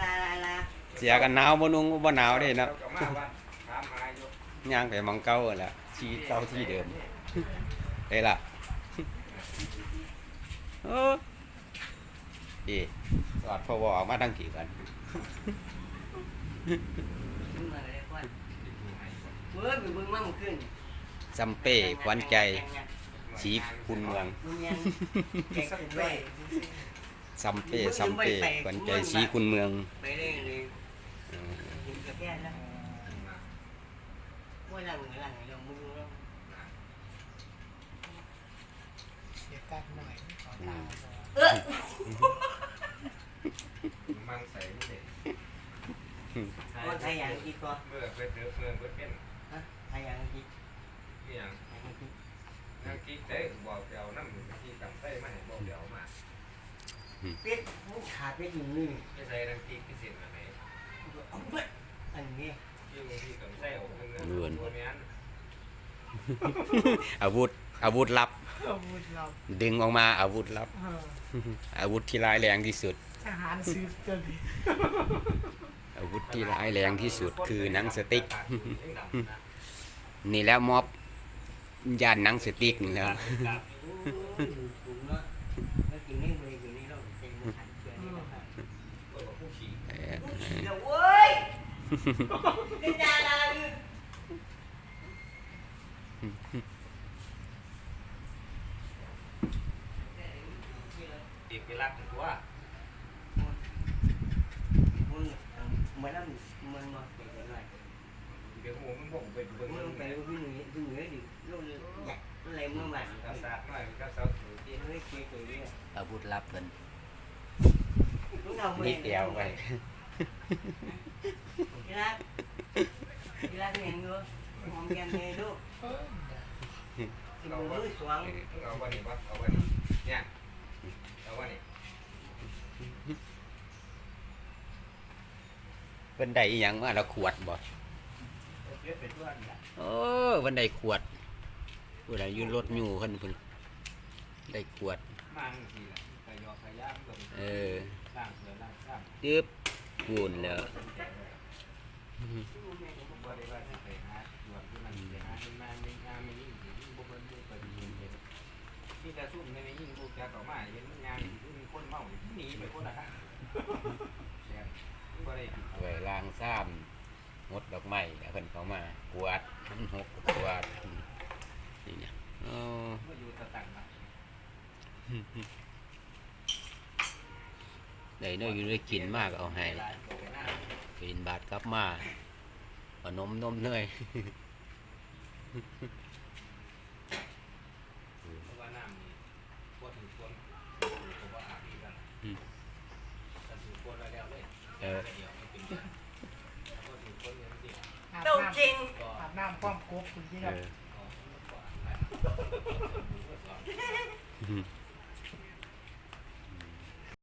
ลาลาลาเสียกันหนาวบ่นุ่งบ่หนาวเด้เนาะก็มาวันถามหาอยู่ย่างไปหมองเก่านั่นแหละชีวิตเก่าที่เดิมได้ล่ะโอ้พี่สอดพอวออกมาทั้งกี่กันขึ้นมาเลยควันเมื่อไปเบิ่งมาเมื่อคืนซัมเป้ขวัญใจสีคุณเมือง มึงยังแข่งกันด้วยซัมเป้ซัมเป้ขวัญใจสีคุณเมืองไปเรื่อยเลยเออกินกาแฟแล้วว่าหลังหลังเรามึงแล้วเสียกันหน่อยขอตามหน่อยเออมันใส่ไม่เด็ดว่าไทยยังคิดก็เมื่อไปเดือเมืองเพื่อเป็น ฮะไทยยังคิด ที่อย่าง ไทยยังคิด นั่งกิ๊กได้บอกเดียวนั่งกิ๊กกับไส้มาให้บอกเดียวมา เป็ดมึงขาดเป็ดอยู่นี่ไม่ใช่นั่งกิ๊กพิเศษอะไรเอาเว้ยอันนี้ยิ่งที่กับไส้ออกเงินตัวนี้อาวุธอาวุธลับ อาวุธเราดึงออกมาอาวุธลับ อาวุธที่ร้ายแรงที่สุดทหารซื้อเกินอาวุธที่ร้ายแรงที่สุดคือหนังสติ๊ก นี่แล้วม็อบยานหนังสติ๊กนี่แล้วกินนี่เลยกินนี่เราเต็มหันเชื่อนี่นะครับ ผู้ขี่ เออ เดี๋ยวเว้ย เป็นดาราอยู่ตีไปรักตัวมึงเหมือนน้ำมันมาเป็นอะไรเดี๋ยวผมบอกไปเบิ่งมึเบิ่งไปดูพี่หนุ่ยดูเหนือดิลูกเลยอยากอะไรมึงมากับศาสตร์หน่อยกับสาวถือที่เฮ้ยเจ๊เจ๊เนี่ยอาวุธลับเพิ่นนิดเดียวไป กีฬากีฬาเห็นอยู่มองกันเลยลูกสิบมือสวงเอาวันนี้วะเอาวันนี้เนี่ยเอาวันนี้เพิ่นไดอีหยังมาละขวดบ่เอะไปทั่วนี่โอ้เพิ่นไดขวดผู้ใดยู่รถอยู่เพิ่นเพิ่นได้ขวดเออล่างเสือล่างซ้ำจึ๊บ ปูนแล้วบ่นที่มันไปหาเป็นมาในงานไม่ยิ่งถึงบ่เบิ่งบ่ไปยินเห็นที่จะซุ่มในยิ่งกูจะต่อมาเห็นงานที่มีคนเมาหนีไปคนละฮะบ่ไว้ล้างซ้ำงดดอกไม้แล้วเพิ่นเข้ามากวาดมันหกกวาดนี่เนี่ยอ๋อ บ่อยู่ตะตังนะ ได้เน้อยอยู่ได้กินมากเอาให้หลายตัวหน้ากินบาทกลับมาขนมนมเนยเพราะว่าน้ำนี่บ่ถึงคนก็บ่อาบอีกแล้วถ้าถึงคนแล้วแล้วเลยเออเดี๋ยวมันเป็นบ่ถึงคนเนี่ยมันสิอาบโตจริงก็น้ำอาบน้ำความกบคุณที่เอครับ